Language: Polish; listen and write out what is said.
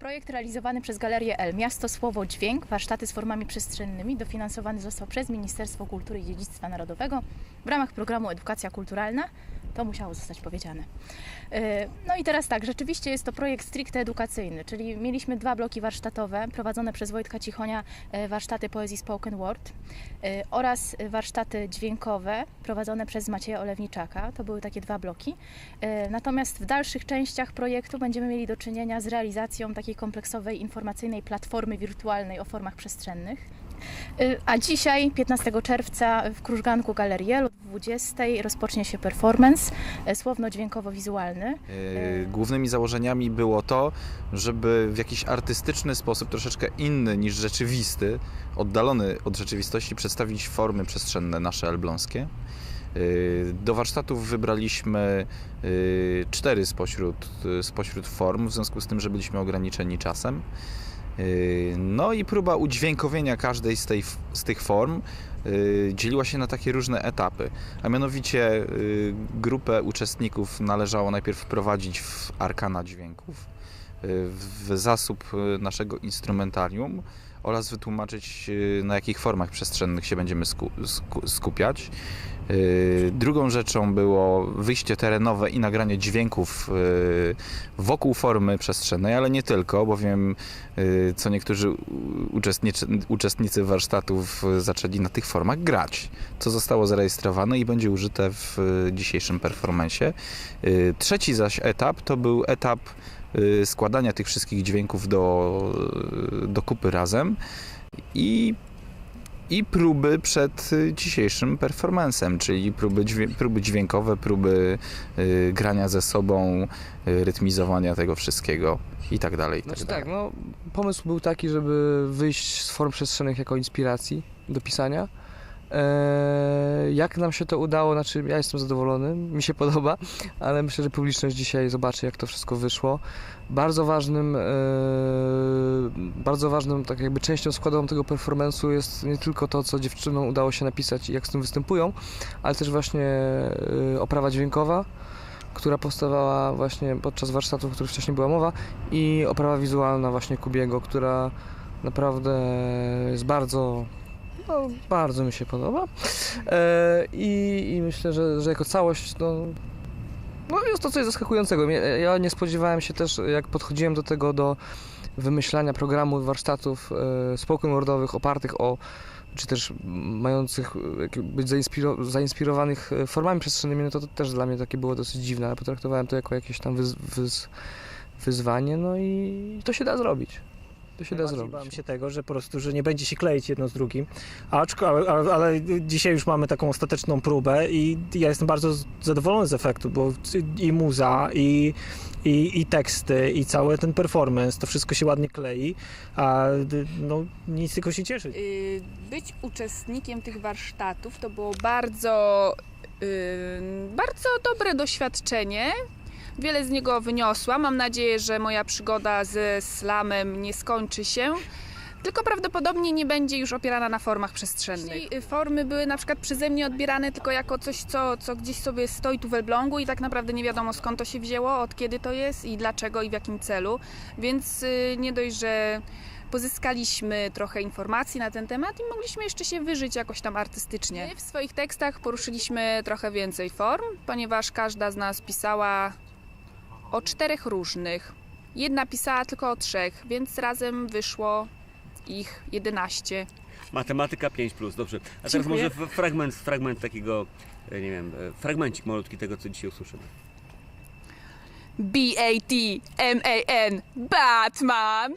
Projekt realizowany przez Galerię L, Miasto Słowo Dźwięk, warsztaty z formami przestrzennymi, dofinansowany został przez Ministerstwo Kultury i Dziedzictwa Narodowego w ramach programu Edukacja Kulturalna. To musiało zostać powiedziane. E, No i teraz tak, rzeczywiście jest to projekt stricte edukacyjny, czyli mieliśmy dwa bloki warsztatowe prowadzone przez Wojtka Cichonia, e, warsztaty poezji spoken word e, oraz warsztaty dźwiękowe prowadzone przez Macieja Olewniczaka. To były takie dwa bloki. Natomiast w dalszych częściach projektu będziemy mieli do czynienia z realizacją takiej kompleksowej informacyjnej platformy wirtualnej o formach przestrzennych. E, A dzisiaj, 15 czerwca, w Krużganku Galerielu o 20 rozpocznie się performance e, słowno-dźwiękowo-wizualny. E, Głównymi założeniami było to, żeby w jakiś artystyczny sposób, troszeczkę inny niż rzeczywisty, oddalony od rzeczywistości, przedstawić formy przestrzenne nasze elbląskie. Do warsztatów wybraliśmy cztery spośród, spośród form, w związku z tym, że byliśmy ograniczeni czasem. E, No i próba udźwiękowienia każdej z, tej, z tych form e, dzieliła się na takie różne etapy. A mianowicie y, grupę uczestników należało najpierw wprowadzić w arkana dźwięków, w zasób naszego instrumentarium oraz wytłumaczyć y, na jakich formach przestrzennych się będziemy sku, sku, skupiać. Y, Drugą rzeczą było wyjście terenowe i nagranie dźwięków y, wokół formy przestrzennej, ale nie tylko, bowiem co niektórzy uczestnicy warsztatów zaczęli na tych formach grać co zostało zarejestrowane i będzie użyte w dzisiejszym performanceie. Y, Trzeci zaś etap to był etap składania tych wszystkich dźwięków do, do kupy razem i, i próby przed y, dzisiejszym performancem, czyli próby, dźwię- próby dźwiękowe, próby y, grania ze sobą, y, rytmizowania tego wszystkiego i tak dalej. i Znaczy tak tak, dalej. no pomysł był taki, żeby wyjść z form przestrzennych jako inspiracji do pisania. Eee, jak nam się to udało, znaczy ja jestem zadowolony, mi się podoba, ale myślę, że publiczność dzisiaj zobaczy, jak to wszystko wyszło. Bardzo ważnym, eee, bardzo ważnym, tak jakby częścią składową tego performance'u jest nie tylko to, co dziewczynom udało się napisać i jak z tym występują, ale też właśnie eee, oprawa dźwiękowa, która powstawała właśnie podczas warsztatów, o których wcześniej była mowa i oprawa wizualna właśnie Kubiego, która naprawdę jest bardzo, no, bardzo mi się podoba. E, i, I myślę, że, że jako całość, no, no jest to coś zaskakującego. Ja, nie spodziewałem się też, jak podchodziłem do tego, do wymyślania programów, warsztatów e, spoken wordowych opartych o czy też mających być zainspiro, zainspirowanych e, formami przestrzennymi, no to, to też dla mnie takie było dosyć dziwne, ale potraktowałem to jako jakieś tam wyz, wyz, wyzwanie, no i to się da zrobić. To się da zrobić. Bałem się tego, że po prostu, że nie będzie się kleić jedno z drugim. Aczko, ale, ale, dzisiaj już mamy taką ostateczną próbę i ja jestem bardzo zadowolony z efektu, bo i muza, i, i, i teksty, i cały ten performance, to wszystko się ładnie klei, a no nic tylko się cieszyć. Y, być uczestnikiem tych warsztatów to było bardzo, y, bardzo dobre doświadczenie. Wiele z niego wyniosłam. Mam nadzieję, że moja przygoda ze slamem nie skończy się. Tylko prawdopodobnie nie będzie już opierana na formach przestrzennych. Y, Formy były na przykład przeze mnie odbierane tylko jako coś, co, co gdzieś sobie stoi tu w Elblągu i tak naprawdę nie wiadomo skąd to się wzięło, od kiedy to jest i dlaczego i w jakim celu. Więc y, nie dość, że pozyskaliśmy trochę informacji na ten temat i mogliśmy jeszcze się wyżyć jakoś tam artystycznie. My w swoich tekstach poruszyliśmy trochę więcej form, ponieważ każda z nas pisała o czterech różnych. Jedna pisała tylko o trzech, więc razem wyszło ich 11. Matematyka 5, dobrze. A teraz Dziękuję. może f- fragment, fragment takiego, e, nie wiem, e, fragmencik malutki tego, co dzisiaj usłyszymy. B-A-T-M-A-N Batman!